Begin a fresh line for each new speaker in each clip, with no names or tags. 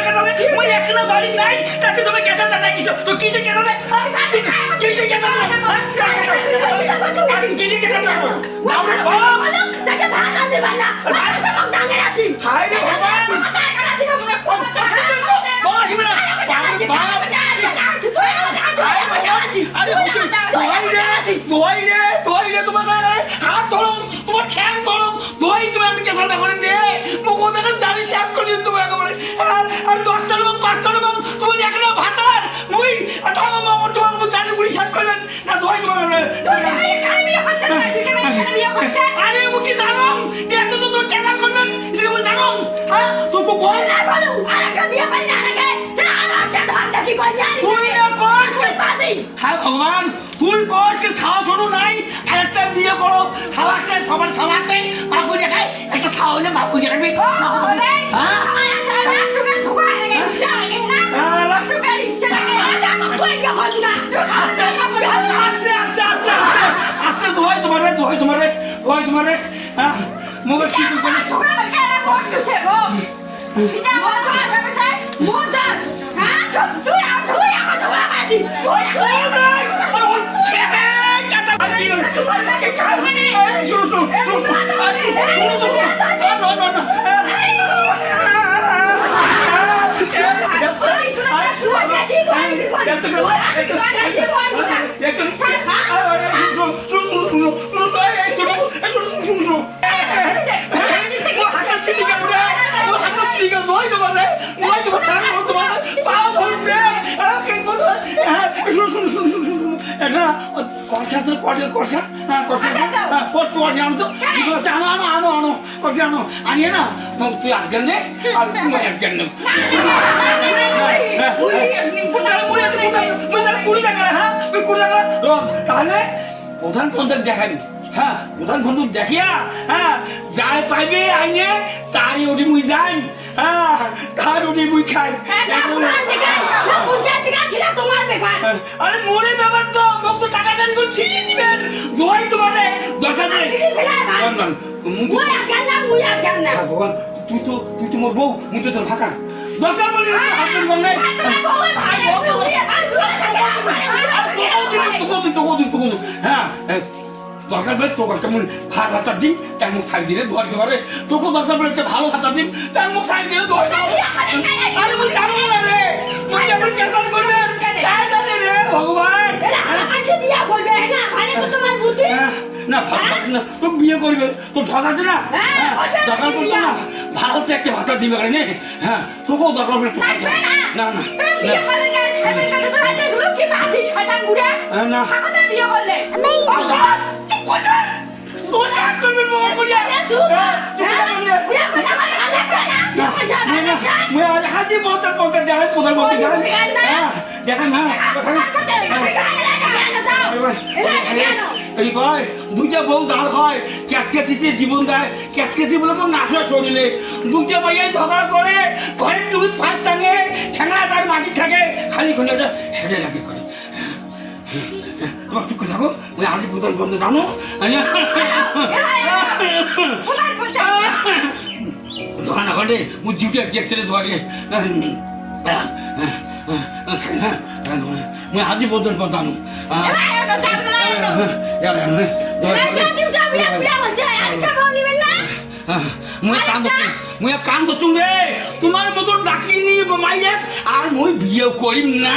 কি
হচ্ছে তোমার কাছে মুই একলা বাড়ি নাই তাতে তুমি কেটে দাদা কিছু তো কি যে কেটে কি যে কেটে কি যে কেটে হায় রে ভগবান আরে দোয়াই রে রে রে তোমার হাত ধরো তোমার ঠ্যাং দোয়াই তুমি আমি কেসা না করে নে হ্যাঁ, দশটা এবং পাঁচটা এবং তোমার এখানে ভাতার মুই তোমার তোমার জানি বুড়ি শেষ করবেন। না দোয়াই তোমার আরে মুখে জানো যে এত তো তোর কেসা করবেন এটা কি জানো হ্যাঁ? তোকে বল
না বলো আর একটা বিয়ে করি না আগে একটা করি
হ্যাঁ ভগবান তুই কষ্ট খাওয়া শোনো নাই। আর একটা বিয়ে করো। খাওয়া একটা তোমারে দোয়াই তোমারে দোয়াই তোমারে হ্যাঁ মোবাইল কি করবে
মোদাস হ্যাঁ তুই আর তুই আমার ঝগড়া বাজি তুই
শুনো শুনো শুনো শুনো শুনো আনিয়ে না তুই একজন নে আর তুই একজন নে তাহলে প্রধান পঞ্চায়েত দেখানি হ্যাঁ প্রধান দেখিয়া হ্যাঁ যাই পাইবে আইনে তারই ওটি মুই যাই হ্যাঁ ওটি মুই খাই।
তোমার ব্যাপার।
আরে মোরে ব্যাপার তো মোক তো টাকা টানি করে ছিনিয়ে দিবেন। দোয়াই তোমারে দরকার নেই। হ্যাঁ, ভগবান তুই তো তুই তো মোর বউ মুই তো তোর ফাঁকা দরকার বলে হাত ধরে বল নাই হ্যাঁ দরকার বলে তোকে একটা মন ভাত ভাতার দিন তার মুখ সাইড দিলে ধোয়াইতে পারে। তোকে দরকার বলে একটা ভালো ভাতার দিন তার মুখ সাইড দিলে ধোয়াইতে পারে। আরে মুই জানো না রে। তুই কেমন কেসাল করবেন তাই জানে রে ভগবান। হ্যাঁ, না ভাত না তো বিয়ে করবে। তো ঠকাচ্ছে না?
হ্যাঁ,
হ্যাঁ, দরকার পড়তো না ভালো তো একটা ভাতা দিবে কারণে হ্যাঁ তোকেও দরকার পড়ে। না। না হ্যাঁ, না। আচ্ছা, করবে। হ্যাঁ? না, না, দুইটা বউ দাঁড় হয় জীবন দেয় ক্যাসকেটি বলে তো নাশা শরীরে দুইটা মাইয়াই ঝগড়া করে ঘরের টুকুর ফাঁস টাঙে ঠেঙা তার মাটি থাকে খালি ওটা হেঁটে লাগে করে তোমার চুপ থাকো। ওই আজ বোতল বন্ধ জানো? ধোয়া না ঘটে মুই ডিউটি একচুয়ালি ধোয়া গে মুই আজি বোতল বন্ধ জানো মুই দোষ মুই কান দোষ রে। তোমার মতন ডাকি নি মাইয়ে আর মুই বিয়ে করিম না।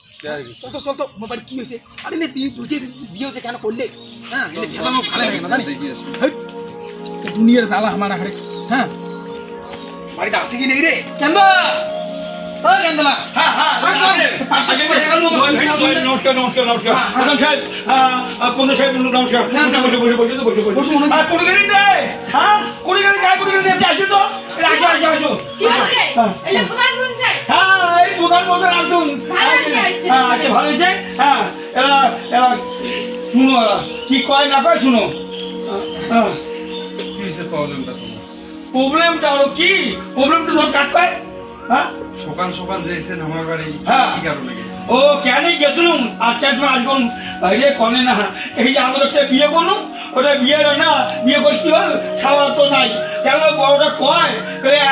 চলতো চলতো মোবাইল বাড়ি কি হয়েছে? আরে নে তুই তুই বিয়ে হয়েছে কেন করলে? হ্যাঁ ভালো লাগে না জানি দুনিয়ার জ্বালা আমার আরে হ্যাঁ। বাড়িতে আসে কি নেই রে?
হ্যাঁ হ্যাঁ কোন?
কি
হ্যাঁ হ্যাঁ আচ্ছা হ্যাঁ কয় না কয় শুনো। হ্যাঁ। প্রবলেমটা হলো কি? প্রবলেমটা ধর কাট কয়? হ্যাঁ?
সকাল সকাল আমার বাড়ি
হ্যাঁ।
কি কারণে
ও কেন গেছিলাম? তুমি আসবেন বাইরে কনে না। এই যে আমাদের একটা বিয়ে করুন ওটা বিয়ে না বিয়ে করে কি হল খাওয়া তো নাই। কেন বড়টা কয়?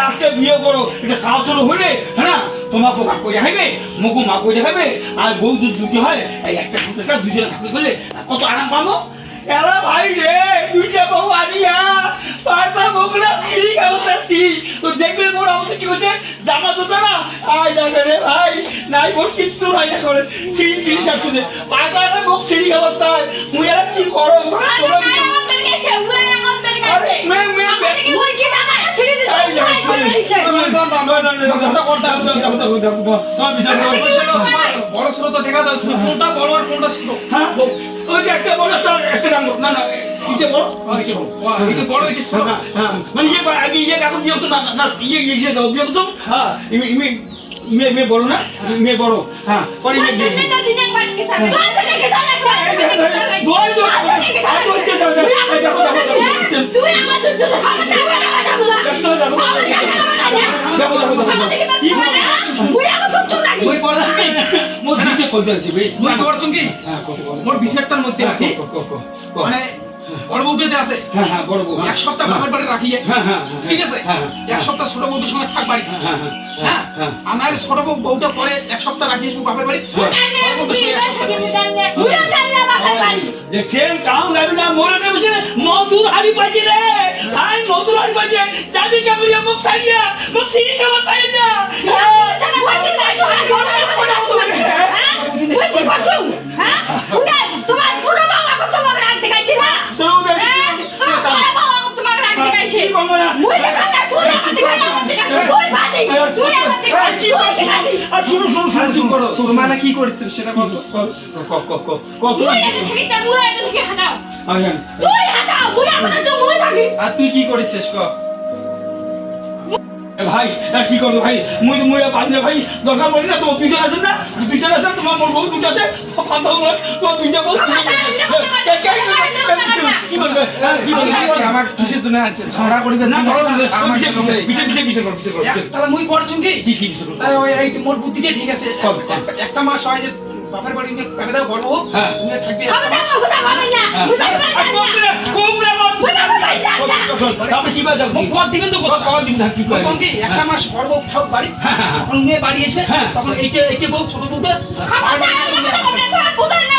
একটা বিয়ে করো। এটা সাহস হলে হ্যাঁ তোমাকে মা করে খাইবে মুখু মা করে খাইবে আর বউ দুধ দুটি হয় এই একটা দুজনে ভাগ করলে কত আরাম পাবো? এলা ভাই রে দুইটা বউ আনিয়া পাতা বকরা সিঁড়ি খাওয়াতে তো দেখবে মোর অবস্থা কি হচ্ছে? জামা তো না? আয় দেখে রে ভাই নাই মোর কিচ্ছু নাই না করে। সিঁড়ি ফিরি সাপ খুঁজে। পাতা না মুখ সিঁড়ি খাওয়াতে হয় মুই এরা কি করো তোমরা কি-
কোনটা বড় কোনটা ছোট
যে একটা বড় একটা একটা না। না বড়
এটা ছোট
হ্যাঁ, ইমে মেয়ে মেয়ে বড় না মেয়ে বড় হ্যাঁ পরে ইয়ে দিয়ে
তো
তো
তো
খাবার দাবার
দেখো,
ছোট আমার ছোট বউ বউটা পরে এক সপ্তাহ রাখিয়ে বাপের বাড়ি
না
মরে নদুর হাড়ি পাইছে আর শুনো শুনো শুনো
চুপ করো তোর মানে কি করেছিল সেটা কত
ক ক ক কত আয়ান
তুই হাঁটাও, মুই আমাদের তো মুই থাকি।
আর তুই কি করেছিস ক
ভাই কি করব ভাই? মুই মুই পারি না ভাই। দরকার পড়ি না তোমার দুইজন আছেন না? দুইজন আছেন তোমার মোর বউ দুটো আছে। বলো তোমার দুইটা বউ কি বলবে? হ্যাঁ, কি বলবে? কি বলবে?
আমার কিসের আছে? ঝগড়া করিবে
না বলো না
আমার
বিশে
সাথে
বিশে বিশে বিশে করো বিশে করো
এক- তাহলে মুই চুঙ্কি
কি?
ওই এই মোর বুদ্ধিটা ঠিক আছে। একটা- একটা মাস হয় যে বাপের বাড়ি নিয়ে বড়
হ্যাঁ।
তুমি থাকবে
না, মুই বাপের বাড়ি যাই না।
আপনি কি বাজার
মুখ দিবেন তো কোথাও
করে
তখন কি একটা মাস পর বউ সব বাড়ি
হ্যাঁ, হ্যাঁ, হ্যাঁ।
মেয়ে বাড়ি এসে
হ্যাঁ।
তখন এই যে এই যে বউ ছোট
তোমার কোথায়